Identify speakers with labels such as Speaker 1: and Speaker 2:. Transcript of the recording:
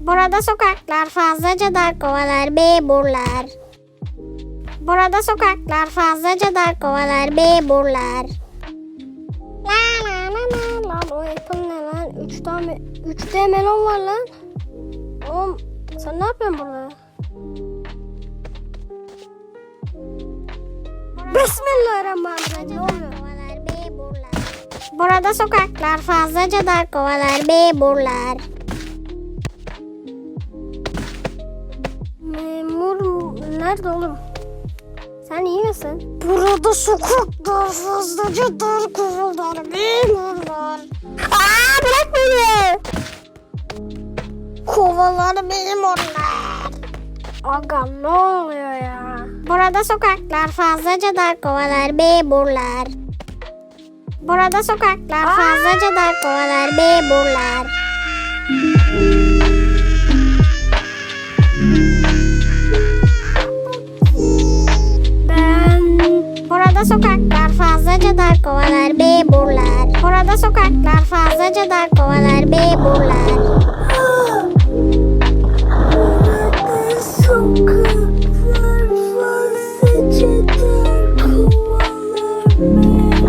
Speaker 1: Burada sokaklar fazlaca dar kovalar beburlar. Burada sokaklar fazlaca dar kovalar beburlar. La la la la lan o apple ne lan? Üç tane, üç de melon var lan. Oğlum sen ne yapıyorsun burada? Bismillahirrahmanirrahim. Ne oluyor? Burada sokaklar fazlaca dar kovalar beburlar. Nerede oğlum? Sen iyi misin? Burada sokaklar fazlaca dar kovalar memurlar. Aa bırak beni. Kovalar memurlar. Aga ne oluyor ya? Burada sokaklar fazlaca dar kovalar beburlar. Burada sokaklar fazlaca dar kovalar beburlar. Orada sokaklar fazlaca dar kovalar beburlar. Orada sokaklar fazlaca dar kovalar beburlar. Orada sokaklar fazlaca dar kovalar beburlar.